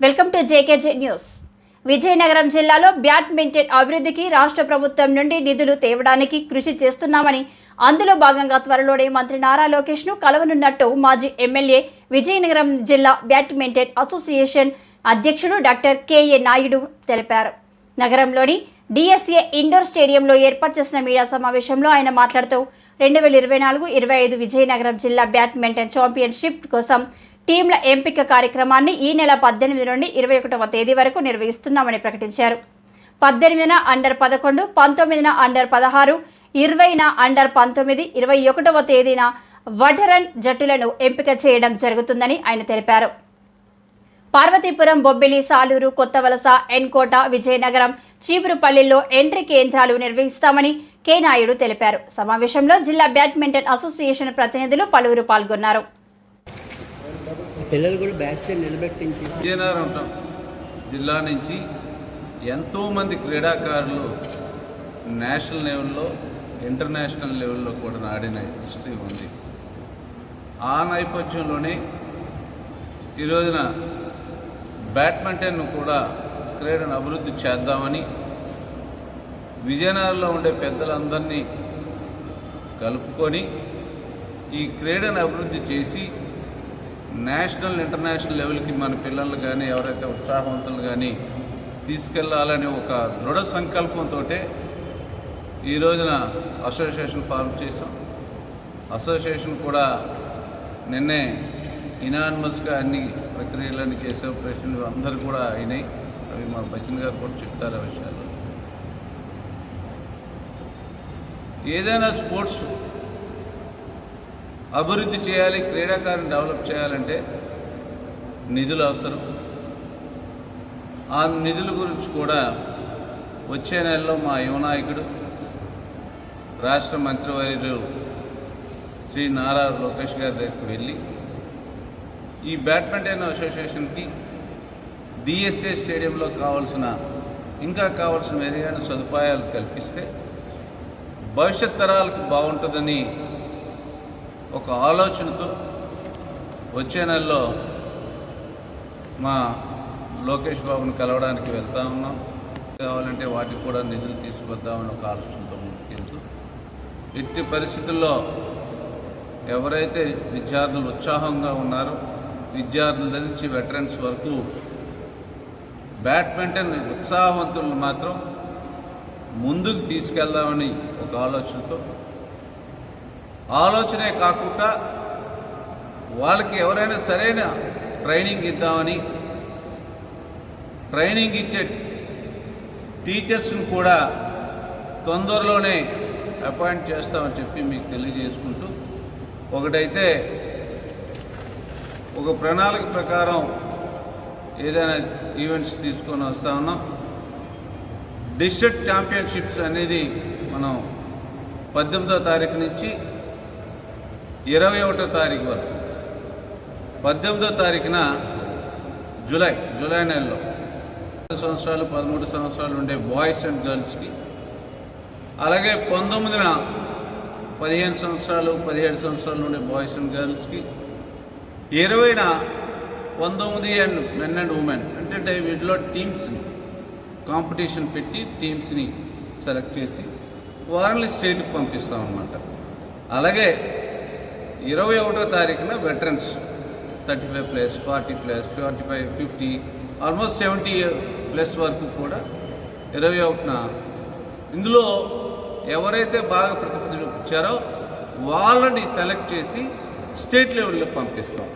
Welcome to JKJ news. Vizianagaram జిల్లాలో badminton అభివృద్ధికి రాష్ట్ర ప్రభుత్వం నుండి నిధులు తేవడానికి కృషి చేస్తున్నామని అందులో భాగంగా త్వరలోనే మంత్రి నారా లోకేష్ను కలవనున్నట్టు మాజీ ఎమ్మెల్యే విజయనగరం జిల్లా బ్యాడ్మింటన్ అసోసియేషన్ అధ్యక్షుడు డాక్టర్ కెఏ నాయుడు తెలిపారు. నగరంలోని డిఎస్ఏ ఇండోర్ స్టేడియంలో ఏర్పాటు చేసిన మీడియా సమావేశంలో ఆయన మాట్లాడుతూ రెండు వేల ఇరవై నాలుగు ఇరవై ఐదు విజయనగరం జిల్లా బ్యాడ్మింటన్ ఛాంపియన్షిప్ కోసం టీంల ఎంపిక కార్యక్రమాన్ని ఈ నెల పద్దెనిమిది నుండి ఇరవై ఒకటవ తేదీ వరకు నిర్వహిస్తున్నామని ప్రకటించారు. పద్దెనిమిదిన అండర్ పదకొండు పంతొమ్మిదిన అండర్ పదహారు ఇరవైన అండర్ పంతొమ్మిది ఇరవై ఒకటవ తేదీన వడరన్ జట్టులను ఎంపిక చేయడం జరుగుతుందని ఆయన తెలిపారు. పార్వతీపురం బొబ్బిలి సాలూరు కొత్తవలస ఎన్కోట విజయనగరం చీపురుపల్లిలో ఎంట్రీ కేంద్రాలు నిర్వహిస్తామని కె. నాయుడు తెలిపారు. సమావేశంలో జిల్లా బ్యాడ్మింటన్ అసోసియేషన్ ప్రతినిధులు పలువురు పాల్గొన్నారు. పిల్లలు కూడా బ్యాక్ నిలబెట్టించి విజయనగరం జిల్లా నుంచి ఎంతోమంది క్రీడాకారులు నేషనల్ లెవెల్లో ఇంటర్నేషనల్ లెవెల్లో కూడా ఆడిన హిస్టరీ ఉంది. ఆ నేపథ్యంలోనే ఈ రోజున బ్యాడ్మింటన్ను కూడా క్రీడను అభివృద్ధి చేద్దామని విజయనగరంలో ఉండే పెద్దలందరినీ కలుపుకొని ఈ క్రీడను అభివృద్ధి చేసి నేషనల్ ఇంటర్నేషనల్ లెవెల్కి మన పిల్లలు కానీ ఎవరైతే ఉత్సాహవంతులు కానీ తీసుకెళ్ళాలనే ఒక దృఢ సంకల్పంతో ఈ రోజున అసోసియేషన్ ఫార్మ్ చేసాం అసోసియేషన్ కూడా నిన్నే ఇనానిమస్గా అన్ని ప్రక్రియలన్నీ చేసే ప్రెసిడెంట్ అందరూ కూడా అయినాయి. అవి మా బచ్చన్ గారు కూడా చెప్తారు ఆ విషయాలు. ఏదైనా స్పోర్ట్స్ అభివృద్ధి చేయాలి క్రీడాకారుని డెవలప్ చేయాలంటే నిధులు అవసరం. ఆ నిధుల గురించి కూడా వచ్చే నెలలో మా యువనాయకుడు రాష్ట్ర మంత్రివర్యులు శ్రీ నారా లోకేష్ గారి దగ్గరికి వెళ్ళి ఈ బ్యాడ్మింటన్ అసోసియేషన్కి డిఎస్ఏ స్టేడియంలో కావాల్సిన ఇంకా కావాల్సిన మెరుగైన సదుపాయాలు కల్పిస్తే భవిష్యత్ తరాలకు బాగుంటుందని ఒక ఆలోచనతో వచ్చే నెలలో మా లోకేష్ బాబుని కలవడానికి వెళ్తా ఉన్నాం. కావాలంటే వాటికి కూడా నిధులు తీసుకొద్దామని ఒక ఆలోచనతో ముందుకెళ్తూ ఎట్టి పరిస్థితుల్లో ఎవరైతే విద్యార్థులు ఉత్సాహంగా ఉన్నారో విద్యార్థుల నుంచి వెటరన్స్ వరకు బ్యాడ్మింటన్ ఉత్సాహవంతులను మాత్రం ముందుకు తీసుకెళ్దామని ఒక ఆలోచనతో ఆలోచనే కాకుండా వాళ్ళకి ఎవరైనా సరైన ట్రైనింగ్ ఇద్దామని ట్రైనింగ్ ఇచ్చే టీచర్స్ని కూడా తొందరలోనే అపాయింట్ చేస్తామని చెప్పి మీకు తెలియజేసుకుంటూ ఒకటైతే ఒక ప్రణాళిక ప్రకారం ఏదైనా ఈవెంట్స్ తీసుకొని వస్తా ఉన్నాం. డిస్ట్రిక్ట్ ఛాంపియన్షిప్స్ అనేది మనం పద్దెనిమిదో తారీఖు నుంచి ఇరవై ఒకటో తారీఖు వరకు. పద్దెనిమిదో తారీఖున జూలై జూలై నెలలో సంవత్సరాలు పదమూడు సంవత్సరాలు ఉండే బాయ్స్ అండ్ గర్ల్స్కి. అలాగే పంతొమ్మిదిన పదిహేను సంవత్సరాలు పదిహేడు సంవత్సరాలు ఉండే బాయ్స్ అండ్ గర్ల్స్కి. ఇరవైన పంతొమ్మిది అండ్ మెన్ అండ్ ఉమెన్ అంటే వీటిలో టీమ్స్ని కాంపిటీషన్ పెట్టి టీమ్స్ని సెలెక్ట్ చేసి వారిని స్టేట్కి పంపిస్తామన్నమాట. అలాగే ఇరవై ఒకటో తారీఖున veterans thirty five plus forty plus forty five fifty almost seventy plus వరకు కూడా ఇరవై ఒకటిన ఇందులో ఎవరైతే బాగా ప్రతిభ చూపించారో వాళ్ళని సెలెక్ట్ చేసి స్టేట్ లెవెల్లో పంపిస్తాం.